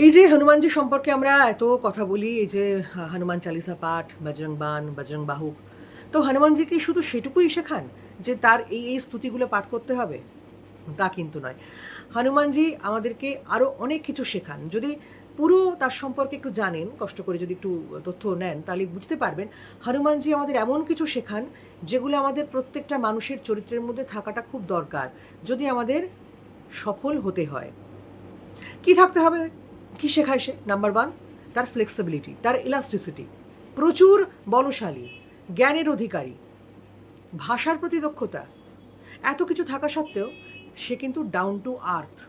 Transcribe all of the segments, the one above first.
এই যে হনুমানজি সম্পর্কে আমরা এত কথা বলি, এই যে হনুমান চালিসা পাঠ, বজরং বান, বজরং বাহুক তো হনুমানজি কি শুধু সেটুকুই শেখান যে তার এই এই স্তুতিগুলো পাঠ করতে হবে? তা কিন্তু নয়। হনুমানজি আমাদেরকে আরও অনেক কিছু শেখান। যদি পুরো তার সম্পর্কে একটু জানেন, কষ্ট করে যদি একটু তথ্য নেন, তাহলে বুঝতে পারবেন হনুমানজি আমাদের এমন কিছু শেখান যেগুলো আমাদের প্রত্যেকটা মানুষের চরিত্রের মধ্যে থাকাটা খুব দরকার, যদি আমাদের সফল হতে হয়। কি থাকতে হবে? কি শেখায় সে? নাম্বার ওয়ান তার ফ্লেক্সিবিলিটি তার ইলাস্টিসিটি প্রচুর বলশালী, জ্ঞানের অধিকারী। ভাষার প্রতি দক্ষতা। এত কিছু থাকা সত্ত্বেও সে কিন্তু ডাউন টু আর্থ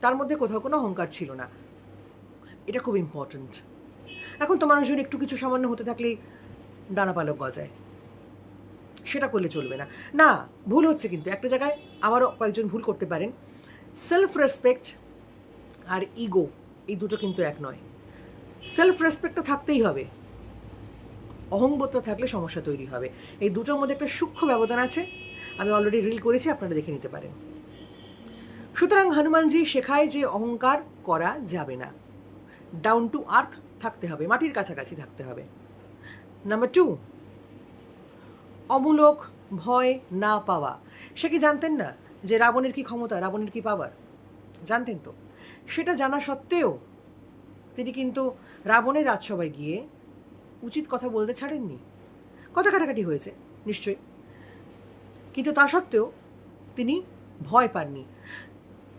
তার মধ্যে কোথাও কোনো অহংকার ছিল না। এটা খুব ইম্পর্ট্যান্ট এখন তো মানুষজন একটু কিছু সামান্য হতে থাকলেই ডানা পালক গজায়। সেটা করলে চলবে না। না, ভুল হচ্ছে কিন্তু। একটা জায়গায় আবারও কয়েকজন ভুল করতে পারেন। সেলফ রেসপেক্ট আর ইগো এই দুটো কিন্তু এক নয়। সেলফ রেসপেক্ট তো থাকতেই হবে। অহংবোধটা থাকলে সমস্যা তৈরি হবে। এই দুটোর মধ্যে একটা সূক্ষ্ম ব্যবধান আছে। আমি অলরেডি রিল করেছি, আপনারা দেখে নিতে পারেন। সুতরাং হনুমানজি শেখায় যে অহংকার করা যাবে না। ডাউন টু আর্থ থাকতে হবে, মাটির কাছাকাছি থাকতে হবে। নাম্বার টু অমূলক ভয় না পাওয়া। সে কি জানতেন না যে রাবণের কি ক্ষমতা, রাবণের কি পাওয়ার জানতেন তো। সেটা জানা সত্ত্বেও তিনি কিন্তু রাবণের রাজসভায় গিয়ে উচিত কথা বলতে ছাড়েননি। কথা কাটাকাটি হয়েছে, নিশ্চয়ই। কিন্তু তা সত্ত্বেও তিনি ভয় পাননি।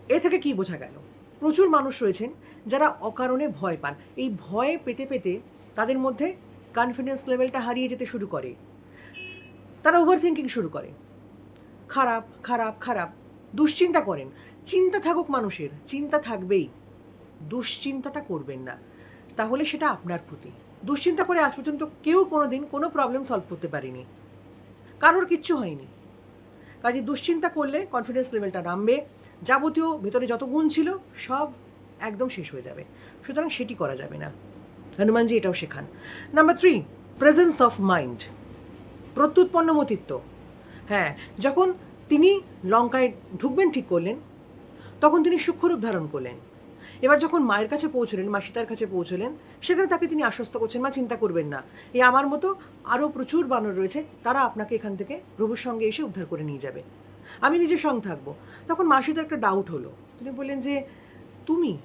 এ থেকে কি বোঝা গেল? প্রচুর মানুষ রয়েছেন যারা অকারণে ভয় পান। এই ভয় পেতে পেতে তাদের মধ্যে কনফিডেন্স লেভেলটা হারিয়ে যেতে শুরু করে। তারা ওভার থিঙ্কিং শুরু করে। খারাপ খারাপ খারাপ, দুশ্চিন্তা করেন। চিন্তা থাকুক মানুষের, চিন্তা থাকবেই। দুশ্চিন্তাটা করবেন না। তাহলে সেটা আপনার ক্ষতি। দুশ্চিন্তা করে আজ পর্যন্ত কেউ কোনো দিন কোনো প্রবলেম সলভ করতে পারেনি। কারোর কিচ্ছু হয়নি। কাজে দুশ্চিন্তা করলে কনফিডেন্স লেভেলটা নামবে। যাবতীয় ভেতরে যত গুণ ছিল, সব একদম শেষ হয়ে যাবে। সুতরাং সেটি করা যাবে না। হনুমানজি এটাও শেখান। Number three presence of mind প্রত্যুৎপন্ন মতিত্ব হ্যাঁ যখন তিনি লঙ্কায় ঢুকবেন, ঠিক করলেন তখন তিনি সূক্ষ্মরূপ ধারণ করলেন। এবার যখন মায়ের কাছে পৌঁছলেন, মা সীতার কাছে পৌঁছলেন, সেখানে তাকে তিনি আশ্বস্ত করছেন, মা, চিন্তা করবেন না। এই আমার মতো আরও প্রচুর বানর রয়েছে, তারা আপনাকে এখান থেকে প্রভুর সঙ্গে এসে উদ্ধার করে নিয়ে যাবে। আমি নিজের সঙ্গে থাকব। তখন মা সীতার একটা ডাউট হলো। তিনি বললেন যে, তুমি?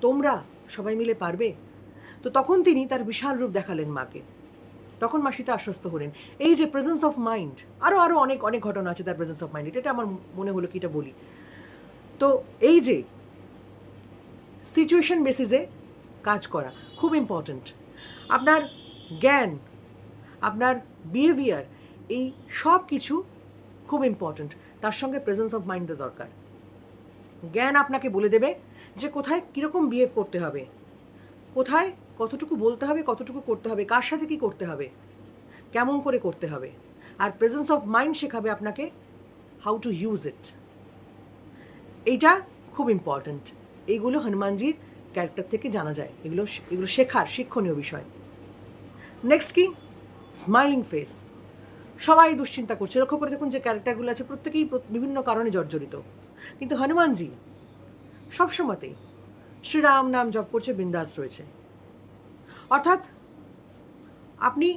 তোমরা সবাই মিলে পারবে? তো তখন তিনি তার বিশাল রূপ দেখালেন মাকে। তখন মা সীতা আশ্বস্ত হলেন, এই যে প্রেজেন্স অফ মাইন্ড আরও আরও অনেক অনেক ঘটনা আছে তার প্রেজেন্স অফ মাইন্ড এটা আমার মনে হলো কি এটা বলি। তো এই যে সিচুয়েশন বেসিসে কাজ করা খুব ইম্পর্ট্যান্ট আপনার জ্ঞান, আপনার বিহেভিয়ার এই সব কিছু খুব ইম্পর্ট্যান্ট তার সঙ্গে প্রেজেন্স অফ মাইন্ডের দরকার। জ্ঞান আপনাকে বলে দেবে যে কোথায় কীরকম বিহেভ করতে হবে, কোথায় কতটুকু বলতে হবে, কতটুকু করতে হবে, কার সাথে কী করতে হবে, কেমন করে করতে হবে। আর প্রেজেন্স অফ মাইন্ড শেখাবে আপনাকে হাউ টু ইউজ ইট এইটা খুব ইম্পর্ট্যান্ট এইগুলো হনুমানজির ক্যারেক্টার থেকে জানা যায়। এগুলো এগুলো শেখার শিক্ষণীয় বিষয়। নেক্সট কি? স্মাইলিং ফেস সবাই দুশ্চিন্তা করছে। লক্ষ্য করে দেখুন যে ক্যারেক্টারগুলো আছে প্রত্যেকেই বিভিন্ন কারণে জর্জরিত। কিন্তু হনুমানজি সবসময়তেই শ্রীরাম নাম জপ করছে, বিন্দাস রয়েছে। অর্থাৎ আপনি,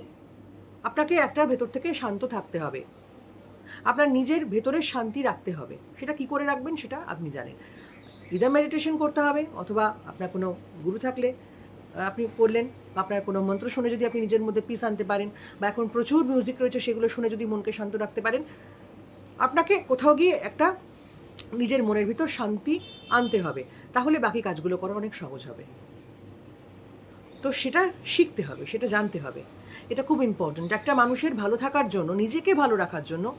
আপনাকে একটা ভেতর থেকে শান্ত থাকতে হবে। আপনার নিজের ভেতরের শান্তি রাখতে হবে। সেটা কি করে রাখবেন সেটা আপনি জানেন। ইদার মেডিটেশন করতে হবে অথবা আপনার কোনো গুরু থাকলে আপনি করলেন আপনার কোনো মন্ত্র শুনে যদি আপনি নিজের মধ্যে পিস আনতে পারেন বা এখন প্রচুর মিউজিক রয়েছে সেগুলো শুনে যদি মনকে শান্ত রাখতে পারেন, আপনাকে কোথাও গিয়ে একটা নিজের মনের ভিতর শান্তি আনতে হবে। তাহলে বাকি কাজগুলো করা অনেক সহজ হবে। তো সেটা শিখতে হবে, সেটা জানতে হবে। এটা খুব ইম্পর্ট্যান্ট একটা মানুষের ভালো থাকার জন্য, নিজেকে ভালো রাখার জন্য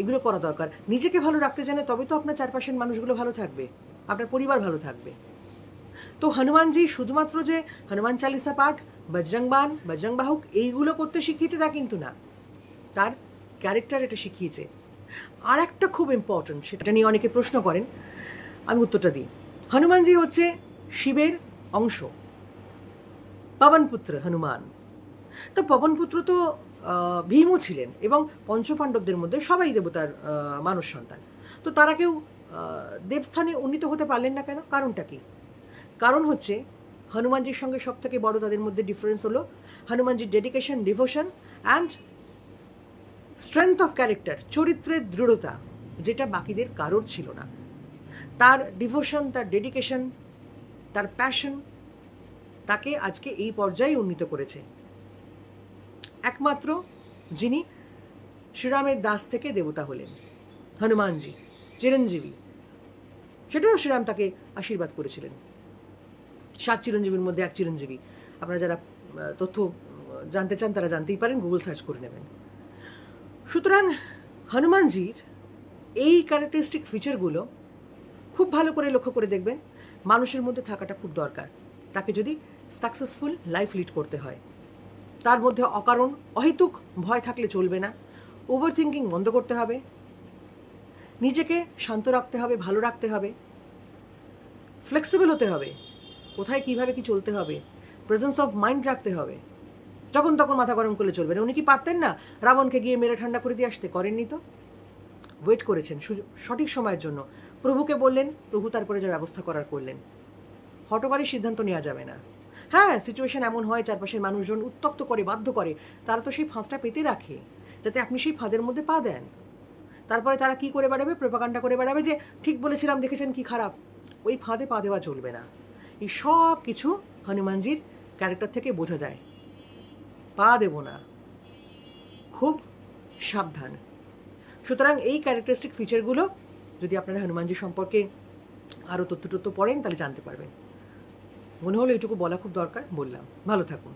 এগুলো করা দরকার। নিজেকে ভালো রাখতে জানে তবে তো আপনার চারপাশের মানুষগুলো ভালো থাকবে। আপনার পরিবার ভালো থাকবে। তো হনুমানজি শুধুমাত্র যে হনুমান চালিসা পাঠ বজরংবান বজরং বাহুক এইগুলো করতে শিখিয়েছে তা কিন্তু না। তার ক্যারেক্টার এটা শিখিয়েছে। আর একটা খুব ইম্পর্ট্যান্ট সেটা নিয়ে অনেকে প্রশ্ন করেন, আমি উত্তরটা দিই। হনুমানজি হচ্ছে শিবের অংশ। পবনপুত্র হনুমান। তো পবনপুত্র তো ভীমও ছিলেন এবং পঞ্চপাণ্ডবদের মধ্যে সবাই দেবতার মানুষ সন্তান। তো তারা কেউ দেবস্থানে উন্নীত হতে পারলেন না কেন? কারণটা কি? কারণ হচ্ছে, হনুমানজির সঙ্গে সব থেকে বড় তাদের মধ্যে ডিফারেন্স হলো হনুমানজির dedication devotion and strength of character চরিত্রের দৃঢ়তা, যেটা বাকিদের কারোর ছিল না। তার ডিভোশন তার ডেডিকেশন তার প্যাশন তাকে আজকে এই পর্যায়ে উন্নীত করেছে। একমাত্র যিনি শ্রীরামের দাস থেকে দেবতা হলেন, হনুমানজি, চিরঞ্জীবী। সেটাও শ্রীরাম তাকে আশীর্বাদ করেছিলেন। সাত চিরঞ্জীবীর মধ্যে এক চিরঞ্জীবী। আপনারা যারা তথ্য জানতে চান তারা জানতেই পারেন গুগল সার্চ করে নেবেন। সুতরাং হনুমানজির এই ক্যারেক্টারিস্টিক ফিচারগুলো খুব ভালো করে লক্ষ্য করে দেখবেন। মানুষের মধ্যে থাকাটা খুব দরকার। তাকে যদি সাকসেসফুল লাইফ লিড করতে হয় তার মধ্যে অকারণ, অহেতুক ভয় থাকলে চলবে না। ওভার থিঙ্কিং বন্ধ করতে হবে। নিজেকে শান্ত রাখতে হবে, ভালো রাখতে হবে। ফ্লেক্সিবল হতে হবে। কোথায় কীভাবে কি চলতে হবে? প্রেজেন্স অফ মাইন্ড রাখতে হবে। যখন তখন মাথা গরম করলে চলবে না। উনি কি পারতেন না রাবণকে গিয়ে মেরে ঠান্ডা করে দিয়ে আসতে? করেননি তো। ওয়েট করেছেন সঠিক সময়ের জন্য। প্রভুকে বললেন, প্রভু তারপরে যা ব্যবস্থা করার করলেন। হটকারী সিদ্ধান্ত নেওয়া যাবে না। হ্যাঁ সিচুয়েশন এমন হয়, চারপাশের মানুষজন উত্তক্ত করে, বাধ্য করে। তারা তো সেই ফাঁদটা পেতে রাখে, যাতে আপনি সেই ফাঁদের মধ্যে পা দেন। তারপরে তারা কি করে বেড়াবে? প্রোপাকাণ্ডা করে বেড়াবে যে, ঠিক বলেছিলাম, দেখেছেন কি খারাপ? ওই ফাঁদে পা দেওয়া চলবে না। এই সব কিছু হনুমানজির ক্যারেক্টার থেকে বোঝা যায়। পা দেব না। খুব সাবধান। সুতরাং এই ক্যারেক্টারিস্টিক ফিচারগুলো যদি আপনারা হনুমানজি সম্পর্কে আরও তথ্য টথ্য পড়েন, তাহলে জানতে পারবেন। মনে হলো এটুকু বলা খুব দরকার বললাম। ভালো থাকুন।